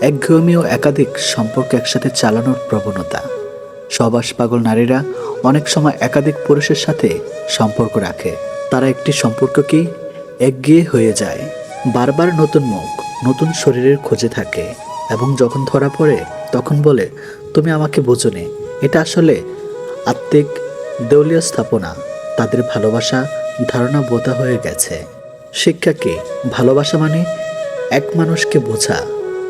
একঘেয়েমি ও একাধিক সম্পর্ক একসাথে চালানোর প্রবণতা। সবাস পাগল নারীরা অনেক সময় একাধিক পুরুষের সাথে সম্পর্ক রাখে। তারা একটি সম্পর্ককেই একগিয়ে হয়ে যায়। বারবার নতুন মুখ, নতুন শরীরের খোঁজে থাকে এবং যখন ধরা পড়ে, তখন বলে, তুমি আমাকে বোঝনি। এটা আসলে আত্মিক দেউলীয় স্থাপনা। তাদের ভালোবাসা ধারণা বোধা হয়ে গেছে। শিক্ষা কি? ভালোবাসা মানে এক মানুষকে বোঝা।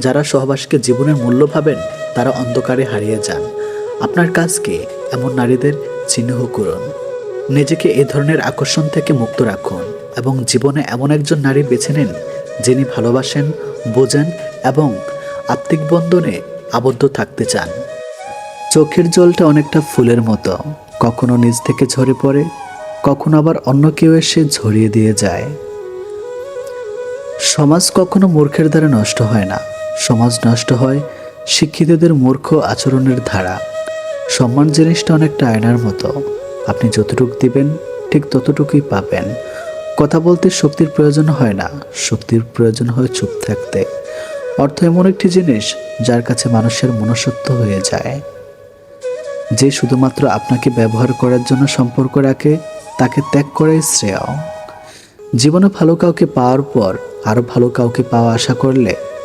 যারা সহবাসকে জীবনের মূল্য ভাবেন, তারা অন্ধকারে হারিয়ে যান। আপনার কাজকে এমন নারীদের চিহ্ন করুন। নিজেকে এ ধরনের আকর্ষণ থেকে মুক্ত রাখুন এবং জীবনে এমন একজন নারী বেছে নিন, যিনি ভালোবাসেন, বোঝেন এবং আত্মিক বন্ধনে আবদ্ধ থাকতে চান। চোখের জলটা অনেকটা ফুলের মতো, কখনো নিজ থেকে ঝরে পড়ে, কখনো আবার অন্য কেউ এসে ঝরিয়ে দিয়ে যায়। সমাজ কখনো মূর্খের দ্বারা নষ্ট হয় না। সমাজ নষ্ট হয়, শিক্ষিতদের মূর্খ আচরণের ধারা। সম্মান জিনিসটা অনেকটা আয়নার মতো। আপনি যতটুকু দিবেন, ঠিক ততটুকুই পাবেন। কথা বলতে শক্তির প্রয়োজন হয় না, শক্তির প্রয়োজন হয় চুপ থাকতে। অর্থ এমন একটি জিনিস যার কাছে মানুষের মনসত্ব হয়ে যায়। যে শুধুমাত্র আপনাকে ব্যবহার করার জন্য সম্পর্ক রাখে, তাকে ত্যাগ করাই শ্রেয়। জীবনে ভালো কাউকে পাওয়ার পর আরও ভালো কাউকে পাওয়া আশা করলে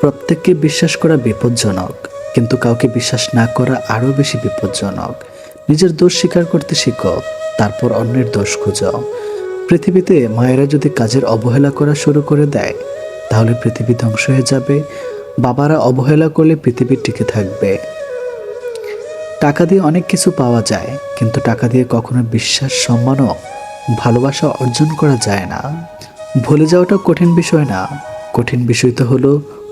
প্রত্যেককে বিশ্বাস করা বিপজ্জনক, কিন্তু কাউকে বিশ্বাস না করা আরও বেশি বিপজ্জনক। নিজের দোষ স্বীকার করতে শিখো, তারপর অন্যের দোষ খুঁজো। পৃথিবীতে মায়েরা যদি কাজের অবহেলা করা শুরু করে দেয়, তাহলে পৃথিবী ধ্বংস হয়ে যাবে। বাবারা অবহেলা করলে পৃথিবী টিকে থাকবে। টাকা দিয়ে অনেক কিছু পাওয়া যায়, কিন্তু টাকা দিয়ে কখনো বিশ্বাস সম্মান ও ভালোবাসা অর্জন করা যায় না। ভুলে যাওয়াটা কঠিন বিষয় না। কঠিন বিষয় তো হলো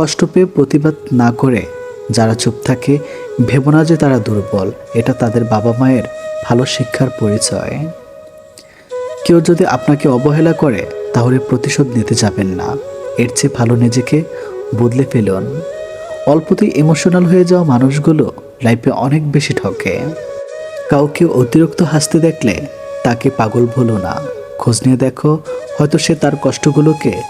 কষ্ট পেয়ে প্রতিবাদ না করে যারা চুপ থাকে, ভেবো না যে তারা দুর্বল। এটা তাদের বাবা মায়ের ভালো শিক্ষার পরিচয়। কেউ যদি আপনাকে অবহেলা করে, তাহলে প্রতিশোধ নিতে যাবেন না। এর চেয়ে ভালো নিজেকে বদলে ফেলুন। অল্পতেই ইমোশনাল হয়ে যাওয়া মানুষগুলো লাইফে অনেক বেশি ঠকে। কাউকে অতিরিক্ত হাসতে দেখলে তাকে পাগল ভুলো না। খোঁজ নিয়ে দেখো, হয়তো সে তার কষ্টগুলোকে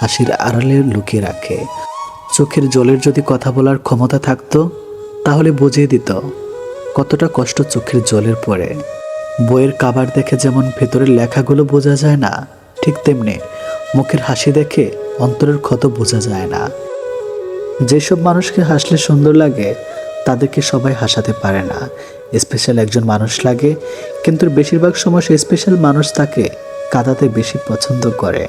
হাসির আড়ালে লুকিয়ে রাখে। চোখের জলের যদি কথা বলার ক্ষমতা থাকতো, তাহলে বুঝিয়ে দিত কতটা কষ্ট চোখের জলের পরে। বইয়ের কাবার দেখে যেমন ভেতরের লেখাগুলো বোঝা যায় না, ঠিক তেমনি মুখের হাসি দেখে অন্তরের ক্ষত বোঝা যায় না। যেসব মানুষকে হাসলে সুন্দর লাগে, তাদেরকে সবাই হাসাতে পারে না। স্পেশাল একজন মানুষ লাগে, কিন্তু বেশিরভাগ সময় সেই স্পেশাল মানুষ তাকে কাঁদাতে বেশি পছন্দ করে।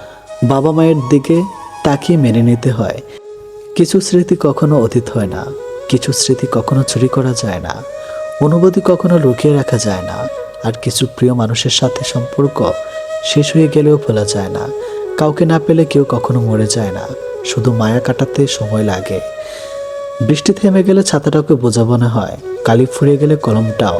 বাবা মায়ের দিকে তাকিয়ে মেনে নিতে হয়। কিছু স্মৃতি কখনো অতীত হয় না, কিছু স্মৃতি কখনো চুরি করা যায় না, অনুভূতি কখনো লুকিয়ে রাখা যায় না, আর কিছু প্রিয় মানুষের সাথে সম্পর্ক শেষ হয়ে গেলেও ভোলা যায় না। কাউকে না পেলে কেউ কখনো মরে যায় না, শুধু মায়া কাটাতে সময় লাগে। বৃষ্টি থেমে গেলে ছাতাটাকে বোঝা মনে হয়, কালি ফুরিয়ে গেলে কলমটাও।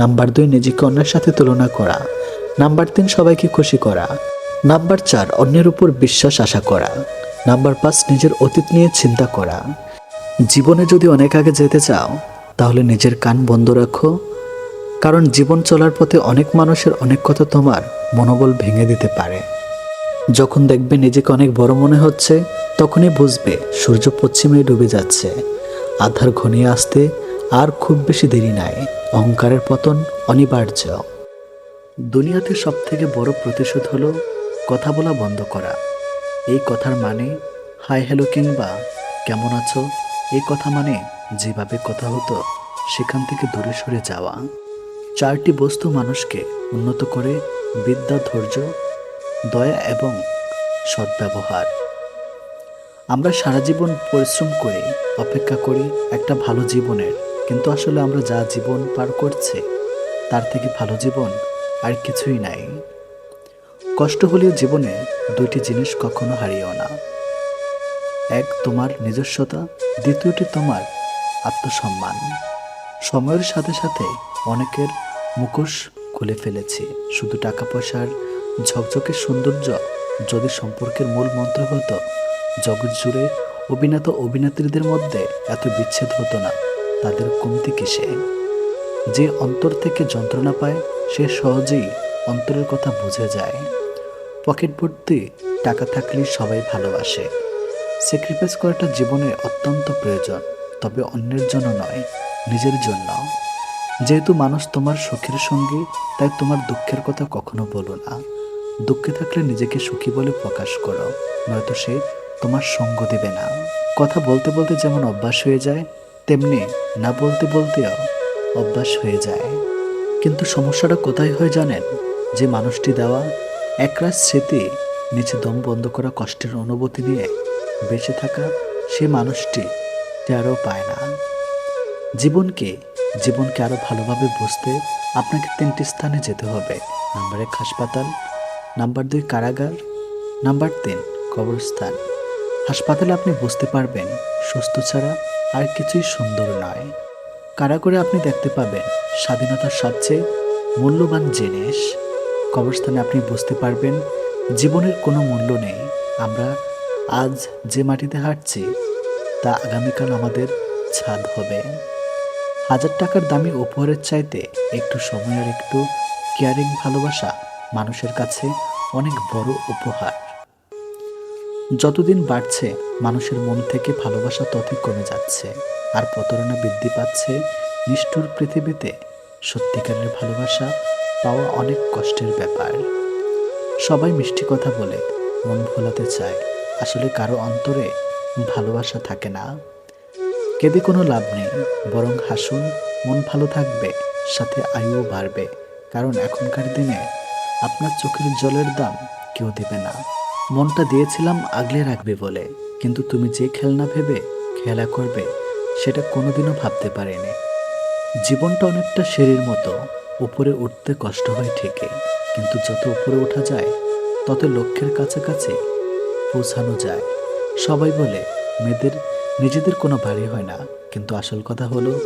নাম্বার দুই, নিজেকে অন্যের সাথে তুলনা করা। নাম্বার তিন, সবাইকে খুশি করা। নাম্বার চার, অন্যের উপর বিশ্বাস আশা করা। নাম্বার পাঁচ, নিজের অতীত নিয়ে চিন্তা করা। জীবনে যদি অনেক আগে যেতে চাও, তাহলে নিজের কান বন্ধ রাখো। কারণ জীবন চলার পথে অনেক মানুষের অনেক কথা তোমার মনোবল ভেঙে দিতে পারে। যখন দেখবে নিজেকে অনেক বড় মনে হচ্ছে, তখনই বুঝবে সূর্য পশ্চিমে ডুবে যাচ্ছে। আধার ঘনিয়ে আসতে আর খুব বেশি দেরি নাই। অহংকারের পতন অনিবার্য। দুনিয়াতে সব থেকে বড় প্রতিশোধ হলো কথা বলা বন্ধ করা। এই কথার মানে হাই হ্যালো কিংবা কেমন আছো, এই কথা মানে যেভাবে কথা হতো, সেখান থেকে দূরে সরে যাওয়া। চারটি বস্তু মানুষকে উন্নত করে, বিদ্যা, ধৈর্য, দয়া এবং সদ্ব্যবহার। আমরা সারা জীবন পরিশ্রম করে, অপেক্ষা করি একটা ভালো জীবনের কিন্তু আসলে আমরা যা জীবন পার করছে, তার থেকে ভালো জীবন আর কিছুই নাই। কষ্ট হলেও জীবনে দুইটি জিনিস কখনো হারিও না। এক, তোমার নিজস্বতা, দ্বিতীয়টি তোমার আত্মসম্মান। সময়ের সাথে সাথে অনেকের মুখোশ খুলে ফেলেছি। শুধু টাকা পয়সার ঝকঝকে সৌন্দর্য যদি সম্পর্কের মূল মন্ত্র হতো, জগৎ জুড়ে অভিনেতা অভিনেত্রীদের মধ্যে এত বিচ্ছেদ হতো না। তাদের কমতি কিসে? যে অন্তর থেকে যন্ত্রণা পায়, সে সহজেই অন্তরের কথা বুঝে যায়। পকেট ভর্তি টাকা থাকলে সবাই ভালোবাসে। স্যাক্রিফাইস করাটা জীবনে অত্যন্ত প্রয়োজন, তবে অন্যের জন্য নয়, নিজের জন্য। যেহেতু মানুষ তোমার সুখের সঙ্গী, তাই তোমার দুঃখের কথা কখনো বলো না। দুঃখে থাকলে নিজেকে সুখী বলে প্রকাশ করো, নয়তো সে তোমার সঙ্গ দেবে না। কথা বলতে বলতে যেমন অভ্যাস হয়ে যায় তেমনি না বলতে বলতেও অভ্যাস হয়ে যায়। কিন্তু সমস্যাটা কোথায় হয় জানেন? যে মানুষটি দেওয়া একরাশ স্মৃতি নিচে দম বন্ধ করা কষ্টের অনুভূতি নিয়ে বেঁচে থাকা সে মানুষটি আরও পায় না। জীবনকে জীবনকে আরও ভালোভাবে বুঝতে আপনাকে তিনটি স্থানে যেতে হবে। নাম্বার এক হাসপাতাল, নাম্বার দুই কারাগার, নাম্বার তিন কবরস্থান। হাসপাতালে আপনি বুঝতে পারবেন, সুস্থ ছাড়া আর কিছুই সুন্দর নয়। কারাগারে আপনি দেখতে পাবেন স্বাধীনতার সবচেয়ে মূল্যবান জিনিস? কবরস্থানে আপনি বুঝতে পারবেন জীবনের কোনো মূল্য নেই। আমরা আজ যে মাটিতে হাঁটছি, তা আগামীকাল আমাদের ছাদ হবে। হাজার টাকার দামি উপহারের চাইতে একটু সময় আর একটু কেয়ারিং ভালোবাসা মানুষের কাছে অনেক বড় উপহার। যতদিন বাড়ছে, মানুষের মন থেকে ভালোবাসা ততই কমে যাচ্ছে। আর প্রতারণা বৃদ্ধি পাচ্ছে, নিষ্ঠুর পৃথিবীতে সত্যিকারের ভালোবাসা পাওয়া অনেক কষ্টের ব্যাপার। সবাই মিষ্টি কথা বলে, মন ভোলাতে চায়। আসলে কারও অন্তরে ভালোবাসা থাকে না। কেঁদে কোনো লাভ নেই, বরং হাসুন, মন ভালো থাকবে, সাথে আয়ুও বাড়বে। কারণ এখনকার দিনে আপনার চোখের জলের দাম কেউ দেবে না। মনটা দিয়েছিলাম আগলে রাখবে বলে। কিন্তু তুমি যে খেলনা ভেবে খেলা করবে, সেটা কোনোদিনও ভাবতে পারেনি। জীবনটা অনেকটা সিঁড়ির মতো, উপরে উঠতে কষ্ট হয় ঠিকই। কিন্তু যত উপরে ওঠা যায়, তত লক্ষ্যের কাছাকাছি পৌঁছানো যায়। সবাই বলে, মেয়েদের, নিজেদের কোনো বাড়ি হয় না। কিন্তু আসল কথা হলো,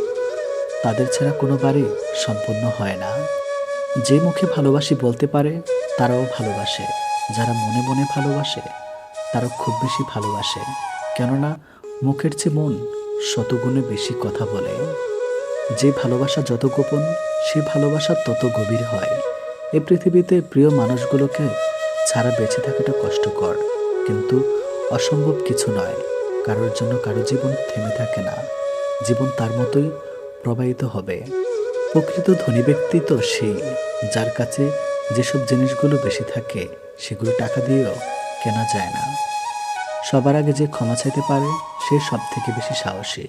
তাদের ছাড়া কোনো বাড়ি সম্পূর্ণ হয় না। যে মুখে ভালোবাসি বলতে পারে, তারাও ভালোবাসে। যারা মনে মনে ভালোবাসে, তারা খুব বেশি ভালোবাসে। কেননা, মুখের চেয়ে মন শতগুণে বেশি কথা বলে। যে ভালোবাসা যত গোপন, সে ভালোবাসা তত গভীর হয়। এ পৃথিবীতে প্রিয় মানুষগুলোকে ছাড়া বেঁচে থাকাটা কষ্টকর। কিন্তু অসম্ভব কিছু নয়, কারোর জন্য কারও জীবন থেমে থাকে না। জীবন তার মতোই প্রবাহিত হবে। প্রকৃত ধনী ব্যক্তি তো সেই, যার কাছে যেসব জিনিসগুলো বেশি থাকে, সেগুলো টাকা দিয়েও কেনা যায় না। সবার আগে যে ক্ষমা চাইতে পারে, সে সব থেকে বেশি সাহসী।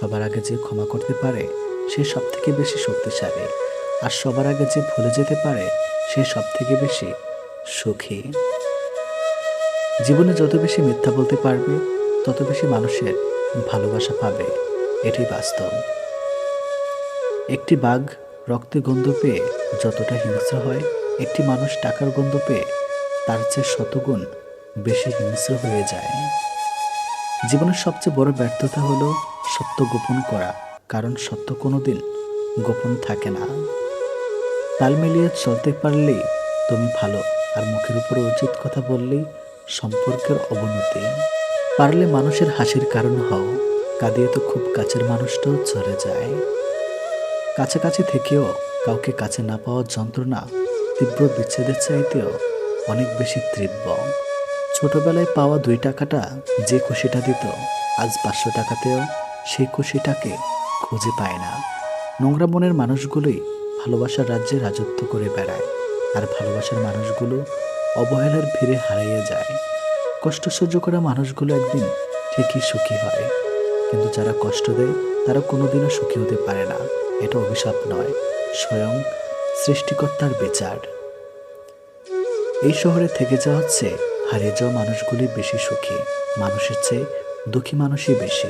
সবার আগে যে ক্ষমা করতে পারে, সে সব থেকে বেশি শক্তিশালী। আর সবার আগে যে ভুলে যেতে পারে, সে সব থেকে বেশি সুখী। জীবনে যত বেশি মিথ্যা বলতে পারবে, তত বেশি মানুষের ভালোবাসা পাবে। এটি বাস্তব। একটি বাঘ রক্তে গন্ধ পেয়ে যতটা হিংস্র হয় একটি মানুষ টাকার গন্ধ পেয়ে তার চেয়ে শতগুণ বেশি হিংস্র হয়ে যায়। জীবনের সবচেয়ে বড় ব্যর্থতা হলো সত্য গোপন করা, কারণ সত্য কোনোদিন গোপন থাকে না। তাল মিলিয়ে চলতে পারলেই তুমি ভালো, আর মুখের উপর উচিত কথা বললেই সম্পর্কের অবনতি। পারলে মানুষের হাসির কারণ হও, কাঁদিয়ে তো খুব কাছের মানুষটাও চলে যায়। কাছাকাছি থেকেও কাউকে কাছে না পাওয়ার যন্ত্রণা তীব্র বিচ্ছেদের চাইতেও অনেক বেশি তীব্র। ছোটবেলায় পাওয়া দুই টাকাটা যে খুশিটা দিত, আজ পাঁচশো টাকাতেও সেই খুশিটাকে খুঁজে পায় না। নোংরা মনের মানুষগুলোই ভালোবাসার রাজ্যে রাজত্ব করে বেড়ায়, আর ভালোবাসার মানুষগুলো অবহেলার ভিড়ে হারিয়ে যায়। কষ্ট সহ্য করা মানুষগুলো একদিন ঠিকই সুখী হয়, কিন্তু যারা কষ্ট দেয়, তারা কোনোদিনও সুখী হতে পারে না। এটা অভিশাপ নয়, স্বয়ং সৃষ্টিকর্তার বিচার। এই শহরে থেকে যাওয়া হচ্ছে হারিয়ে যাওয়া মানুষগুলি বেশি সুখী। মানুষের চেয়ে দুঃখী মানুষই বেশি।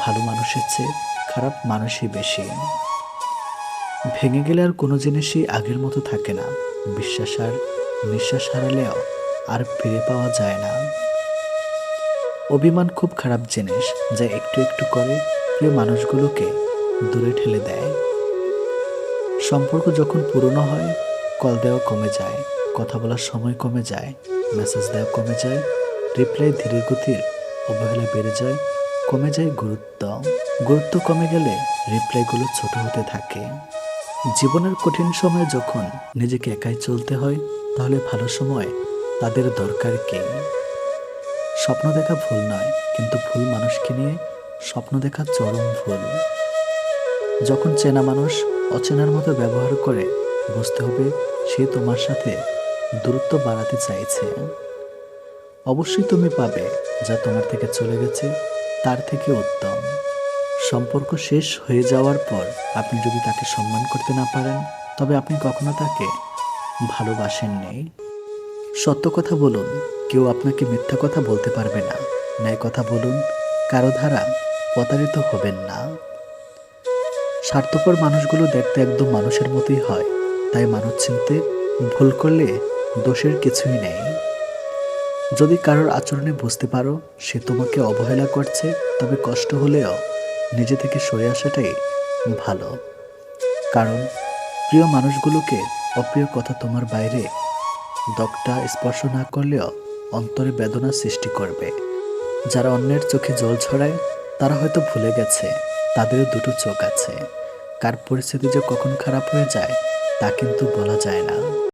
ভালো মানুষের চেয়ে খারাপ মানুষই বেশি। ভেঙে গেলে আর কোনো জিনিসই আগের মতো থাকে না। বিশ্বাস আর নিঃশ্বাস হারালেও আর ফিরে পাওয়া যায় না। অভিমান খুব খারাপ জিনিস যা একটু একটু করে প্রিয় মানুষগুলোকে দূরে ঠেলে দেয়। সম্পর্ক যখন পুরনো হয় কল দেওয়া কমে যায়, কথা বলার সময় কমে যায় মেসেজ দেওয়া কমে যায় রিপ্লাই ধীরে গতির অবহেলা বেড়ে যায়, কমে যায় গুরুত্ব। গুরুত্ব কমে গেলে রিপ্লাইগুলো ছোট হতে থাকে। জীবনের কঠিন সময়ে যখন নিজেকে একাই চলতে হয়, তাহলে ভালো সময় তাদের দরকার কি? স্বপ্ন দেখা ভুল নয়, কিন্তু ভুল মানুষকে নিয়ে স্বপ্ন দেখা চরম ভুল। যখন চেনা মানুষ অচেনার মতো ব্যবহার করে, বুঝতে হবে সে তোমার সাথে দূরত্ব বাড়াতে চাইছে। অবশ্যই তুমি পাবে যা তোমার থেকে চলে গেছে, তার থেকে উত্তম। সম্পর্ক শেষ হয়ে যাওয়ার পর আপনি যদি তাকে সম্মান করতে না পারেন, তবে আপনি কখনো তাকে ভালোবাসেননি। সত্য কথা বলুন, কেউ আপনাকে মিথ্যা কথা বলতে পারবে না। ন্যায় কথা বলুন, কারও ধারা প্রতারিত হবেন না। স্বার্থপর মানুষগুলো দেখতে একদম মানুষের মতোই হয়। তাই মানুষ চিনতে ভুল করলে দোষের কিছুই নেই। যদি কারোর আচরণে বুঝতে পারো, সে তোমাকে অবহেলা করছে, তবে কষ্ট হলেও নিজে থেকে সরে আসাটাই ভালো। কারণ প্রিয় মানুষগুলোকে অপ্রিয় কথা তোমার বাইরে দগটা স্পর্শ না করলেও অন্তরে বেদনা সৃষ্টি করবে। যারা অন্যের চোখে জল ছড়ায়, তারা হয়তো ভুলে গেছে। তাদেরও দুটো চোখ আছে। কার পরিস্থিতি যে কখন খারাপ হয়ে যায়, তা কিন্তু বলা যায় না।